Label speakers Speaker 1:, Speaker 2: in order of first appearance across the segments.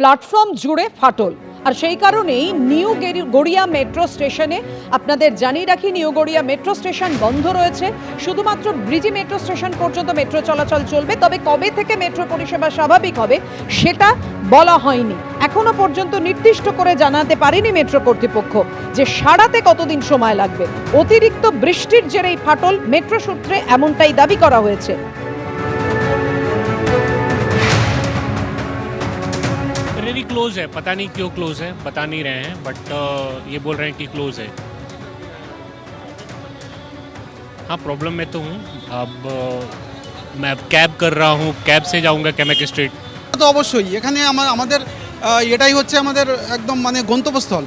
Speaker 1: Platform জুড়ে ফাটল। আর সেই কারণেই নিউ গড়িয়া মেট্রো স্টেশনে আপনাদের জানিয়ে রাখি, নিউ গড়িয়া মেট্রো স্টেশন বন্ধ রয়েছে। শুধুমাত্র ব্রিজি মেট্রো স্টেশন পর্যন্ত মেট্রো চলাচল চলবে। তবে কবে থেকে মেট্রো পরিষেবা স্বাভাবিক হবে, সেটা বলা হয়নি। এখনও পর্যন্ত নির্দিষ্ট করে জানাতে পারেনি মেট্রো কর্তৃপক্ষ যে সারাতে কতদিন সময় লাগবে। অতিরিক্ত বৃষ্টির জেরেই ফাটল মেট্রো সূত্রে এমনটাই দাবি করা হয়েছে।
Speaker 2: क्लोज है पता नहीं क्यों क्लोज है बता नहीं रहे हैं बट ये बोल रहे हैं कि क्लोज है हाँ प्रॉब्लम में तो हूँ अब अ, मैं कैब कर रहा हूँ कैब से जाऊँगा कैमेक स्ट्रीट
Speaker 3: তো অবশ্যই এখানে আমার আমাদের আহ, এটাই হচ্ছে আমাদের একদম মানে গন্তব্যস্থল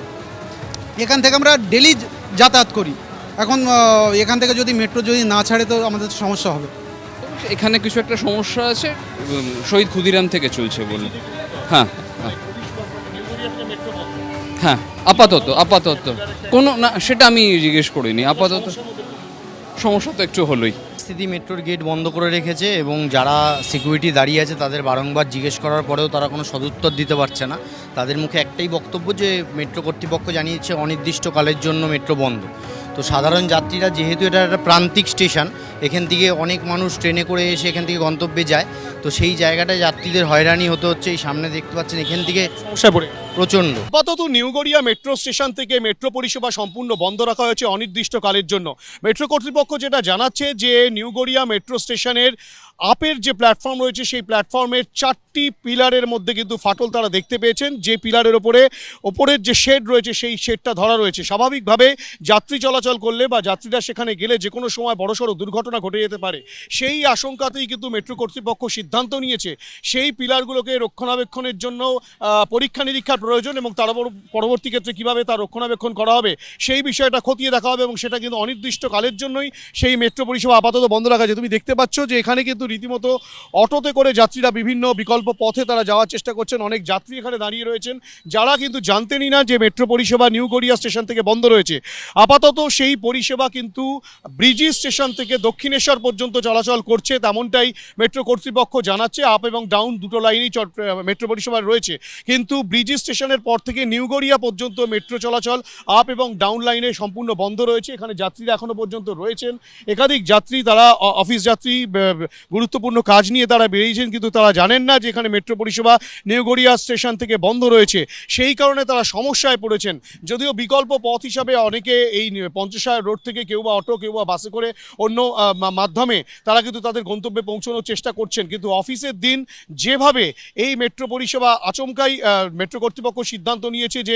Speaker 3: এখান থেকে আমরা ডেলি যাতায়াত করি এখন আহ, এখান থেকে যদি মেট্রো যদি না ছাড়ে তো আমাদের সমস্যা হবে
Speaker 4: এখানে কিছু একটা সমস্যা আছে উম, শহীদ ক্ষুদিরাম থেকে চলছে বলে হ্যাঁ হ্যাঁ। আপাতত আপাতত। কোনো না সেটা আমি জিজ্ঞেস করিনি আপাতত। সমস্যা তো একটু হলোই।
Speaker 5: স্থিতি মেট্রোর গেট বন্ধ করে রেখেছে এবং যারা সিকিউরিটি দাঁড়িয়ে আছে তাদের বারংবার জিজ্ঞেস করার পরেও তারা কোনো সদুত্তর দিতে পারছে না। তাদের মুখে একটাই বক্তব্য যে মেট্রো কর্তৃপক্ষ জানিয়েছে অনির্দিষ্টকালের জন্য মেট্রো বন্ধ। তো সাধারণ যাত্রীরা যেহেতু এটা একটা প্রান্তিক স্টেশন এখান থেকে অনেক মানুষ ট্রেনে করে এসে এখান থেকে গন্তব্যে যায়। তো সেই জায়গাটায় যাত্রীদের হয়রানি হতে হচ্ছে। এই সামনে দেখতে পাচ্ছেন এখান থেকে
Speaker 6: সমস্যায় পড়ে।
Speaker 5: প্রচণ্ড।
Speaker 6: আপাতত নিউগড়িয়া মেট্রো স্টেশন থেকে মেট্রো পরিষেবা সম্পূর্ণ বন্ধ রাখা হয়েছে অনির্দিষ্টকালের জন্য। মেট্রো কর্তৃপক্ষ যেটা জানাচ্ছে যে নিউগড়িয়া মেট্রো স্টেশনের আপের যে প্ল্যাটফর্ম রয়েছে, সেই প্ল্যাটফর্মের চারটি পিলারের মধ্যে কিন্তু ফাটল তারা দেখতে পেয়েছেন। যে পিলারের ওপরে, ওপরের যে শেড রয়েছে, সেই শেডটা ধরা রয়েছে। স্বাভাবিকভাবে যাত্রী চলাচল করলে বা যাত্রীরা সেখানে গেলে যে কোনো সময় বড়সড় দুর্ঘটনা ঘটে যেতে পারে। সেই আশঙ্কাতেই কিন্তু মেট্রো কর্তৃপক্ষ সিদ্ধান্ত নিয়েছে, সেই পিলারগুলোকে রক্ষণাবেক্ষণের জন্য পরীক্ষা নিরীক্ষার প্রয়োজন এবং তার পরবর্তী ক্ষেত্রে কীভাবে তার রক্ষণাবেক্ষণ করা হবে, সেই বিষয়টা খতিয়ে দেখা হবে এবং সেটা কিন্তু অনির্দিষ্টকালের জন্যই সেই মেট্রো পরিষেবা আপাতত বন্ধ রাখা আছে। তুমি দেখতে পাচ্ছ যে এখানে কিন্তু রীতিমতো অটোতে করে যাত্রীরা বিভিন্ন বিকল্প পথে তারা যাওয়ার চেষ্টা করছেন। অনেক যাত্রী এখানে দাঁড়িয়ে রয়েছেন। যারা কিন্তু জানতেনই না যে মেট্রো পরিষেবা নিউ গড়িয়া স্টেশন থেকে বন্ধ রয়েছে। আপাতত সেই পরিষেবা কিন্তু ব্রিজি স্টেশন থেকে দক্ষিণেশ্বর পর্যন্ত চলাচল করছে তেমনটাই মেট্রো কর্তৃপক্ষ জানাচ্ছে। আপ এবং ডাউন দুটো লাইনই মেট্রো পরিষেবা রয়েছে। কিন্তু ব্রিজি স্টেশনের পর থেকে নিউগড়িয়া পর্যন্ত মেট্রো চলাচল আপ এবং ডাউন লাইনে সম্পূর্ণ বন্ধ রয়েছে। এখানে যাত্রীরা এখনও পর্যন্ত রয়েছেন। একাধিক যাত্রী তারা অফিস যাত্রী গুরুত্বপূর্ণ কাজ নিয়ে তারা বেরিয়েছেন কিন্তু তারা জানেন না যে এখানে মেট্রো পরিষেবা নিউগড়িয়া স্টেশন থেকে বন্ধ রয়েছে। সেই কারণে তারা সমস্যায় পড়েছেন। যদিও বিকল্প পথ হিসাবে অনেকে এই পঞ্চশায় রোড থেকে কেউ বা অটো, কেউ বা বাসে করে অন্য মাধ্যমে তারা কিন্তু তাদের গন্তব্যে পৌঁছানোর চেষ্টা করছেন। কিন্তু অফিসের দিন যেভাবে এই মেট্রো পরিষেবা আচমকাই মেট্রো কর্তৃপক্ষ সিদ্ধান্ত নিয়েছে যে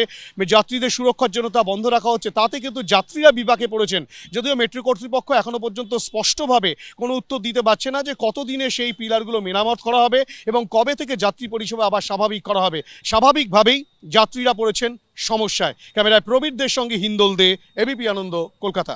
Speaker 6: যাত্রীদের সুরক্ষার জন্য তা বন্ধ রাখা হচ্ছে। তাতে কিন্তু যাত্রীরা বিপাকে পড়েছেন। যদিও মেট্রো কর্তৃপক্ষ এখনও পর্যন্ত স্পষ্টভাবে কোনো উত্তর দিতে পারছে না যে কতদিনে সেই পিলারগুলো মেরামত করা হবে এবং কবে থেকে যাত্রী পরিষেবা আবার স্বাভাবিক করা হবে। স্বাভাবিকভাবেই যাত্রীরা পড়েছেন সমস্যায়। ক্যামেরায় প্রবীরদের সঙ্গে হিন্দোল দে, এবিপি আনন্দ, কলকাতা।